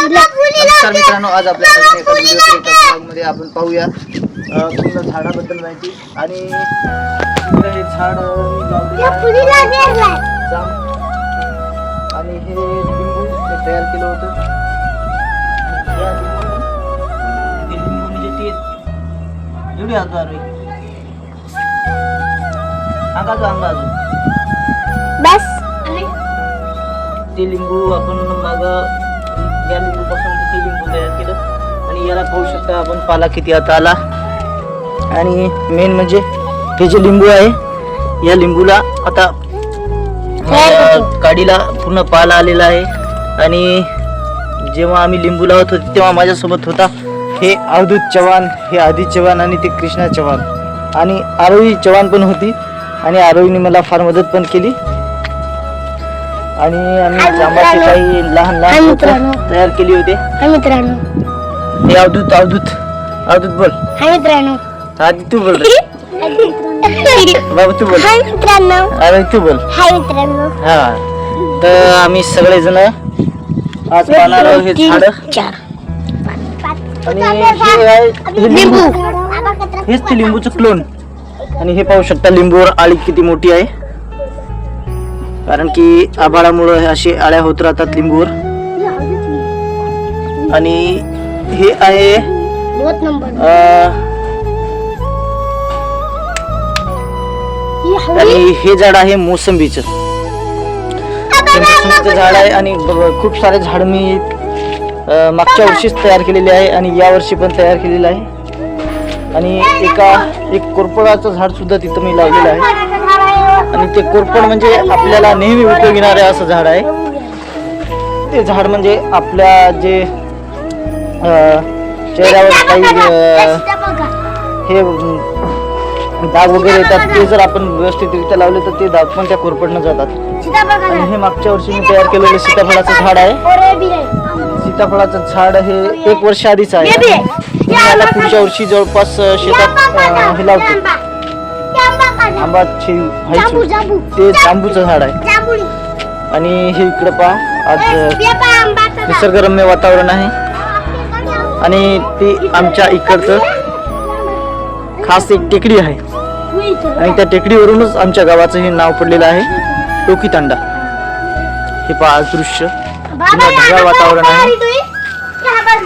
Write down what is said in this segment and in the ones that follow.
मित्रांनो आज आपल्यामध्ये आपण पाहूया पूर्ण झाडाबद्दल माहिती. आणि हे झाड मी आणि हे लिंबू तयार केलं होतं. एवढी आंबा अंगाजो अंगाजो. बस. ते लिंबू आपण मग या लिंबूपासून ते लिंबू तयार केलं आणि याला पाहू शकता आपण पाला किती आता आला. आणि मेन म्हणजे हे जे लिंबू आहे या लिंबूला आता काडीला पूर्ण पाला आलेला आहे. आणि जेव्हा आम्ही लिंबू लावत होतो तेव्हा माझ्यासोबत होता हे अवधूत चव्हाण हे आदित चव्हाण आणि ते कृष्णा चव्हाण. आणि आरोही चव्हाण पण होती. आणि आरोहीने मला फार मदत पण केली. आणि आम्ही जांबाचे. काही लहान लहान मित्रांनो. तयार केली होते? मित्रांनो. हे अवधूत अवधूत. अवधूत बोल. हाय मित्रांनो. आधी तू बोल रे. बाबा तू बोल. हाय मित्रांनो. अरे तू बोल. हाय मित्रांनो. हा. तर आम्ही सगळेजण आज पाहणार आहोत हे झाड. चार. आणि हे आहे हे लिंबू. हेच ते लिंबूचं क्लोन आणि हे पाहू शकता लिंबूवर आळी किती मोठी आहे. कारण की आभाळामुळं अशी आळ्या होत राहतात लिंबूवर. आणि हे आहे आणि हे झाड आहे मोसंबीचं. हे मोसंबीचं झाड आहे आणि खूप सारे झाड मी मागच्या वर्षीच तयार केलेले आहे आणि या वर्षी पण तयार केलेलं आहे. आणि एका एक कोरपडाचं झाड सुद्धा तिथं मी लावलेलं आहे. आणि ते कोरपड म्हणजे आपल्याला नेहमी उपयोगी येणारे असं झाड आहे. ते झाड म्हणजे आपल्या जे चेहऱ्यावर काही हे डाग वगैरे येतात ते जर आपण व्यवस्थितरित्या लावले तर ते डाग पण त्या कोरपडनं जातात. आणि हे मागच्या वर्षी मी तयार केलेलं सीताफळाचं झाड आहे. सीताफळाचं झाड हे एक वर्ष आधीच आहे. याला पुढच्या वर्षी जवळपास शेतात हे लावतो. आंबा ते जांबूचं झाड आहे. जांभुळी. आणि हे इकडं पहा आज निसर्गरम्य वातावरण आहे. आणि ते आमच्या इकडचं खास एक टेकडी आहे. आणि त्या टेकडीवरूनच आमच्या गावाचं हे नाव पडलेलं आहे टोकी तांडा हे पहा आज दृश्य. ढगाळ वातावरण आहे.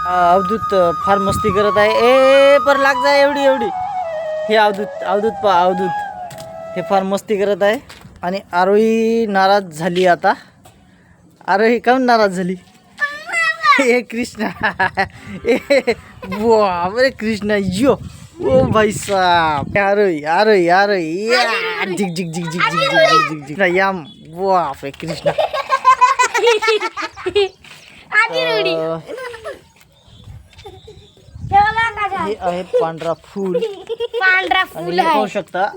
आ, अवधूत अ, फार मस्ती करत आहे. ए पर लाग जा एवढी एवढी. हे अवधूत अवधूत पहा अवधूत. हे फार मस्ती करत आहे. आणि आरोही नाराज झाली आता. आरोही काऊन नाराज झाली? ए कृष्णा. ए बापरे कृष्णा यो. ओ भाई साहब आरोही आरोही आरोही. या, झिक झिक झिक झिक झिक झिक झिक झिक झिक. याम बापरे कृष्णा. हे आहे पांढरा फूल. पांढरा फुल हे पाहू शकता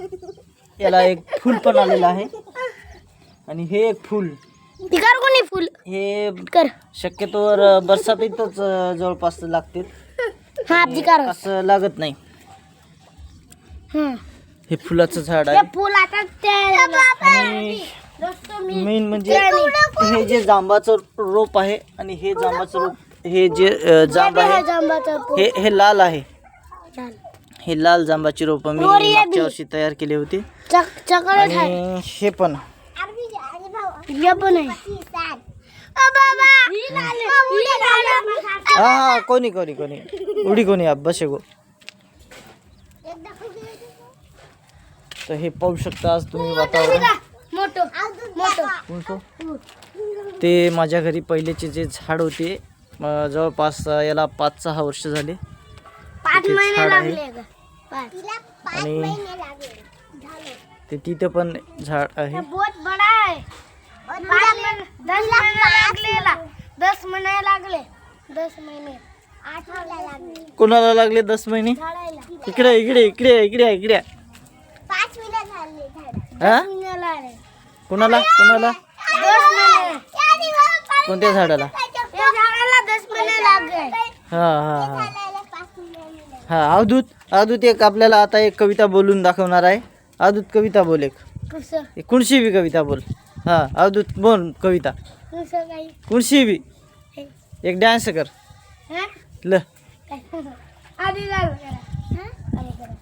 याला एक फूल पण आलेलं आहे. आणि हे एक फूल. कोणी फुल? हे कर. शक्यतोवर बरसातीतच जवळपास लागते हा तिकार असं लागत नाही. हे फुलाचं झाड आहे. फुल आता ते आणि मेन म्हणजे हे जे जांबाचं रोप आहे आणि हे जांबाचं रोप हे जे जांब आहे हे हे लाल आहे. हे लाल जांबाची रोप मी मागच्या वर्षी तयार केली होती. चक आहे आणि हे पण. ये पण आहे. हा हा कोणी कोणी कोणी? उडी कोणी आप बसे गो. तर हे पाहू शकता आज तुम्ही वातावरण. मोठो. मोठो. कोणतं? ते माझ्या घरी पहिलेचे जे झाड होते अं, जवळपास याला पाच सहा वर्ष झाले. पाच महिने झाड आहे. लागले पाच. आणि ते तिथं पण झाड आहे. बहुत बड़ा है पाच महिने दस महिने लागले दस महिने लागले. दस महिने आठ महिने लागले. कोणाला लागले दस महिने झाडायला. इकडे इकडे इकडे इकडे इकडे. पाच महिने झाले झाड. हा? कोणाला? कोणाला? दस महिने कोणत्या झाडाला? या झाडाला दस महिने लागले. हा हा हा. हा अवधूत अवधूत एक आपल्याला आता एक कविता बोलून दाखवणार आहे. अवधूत कविता बोल एक. कसं? कुणशी बी कविता बोल. हा अवधूत बोल कविता. कसं काही कुणशी बी एक डान्स कर. हा? ल. आधी चालू करा.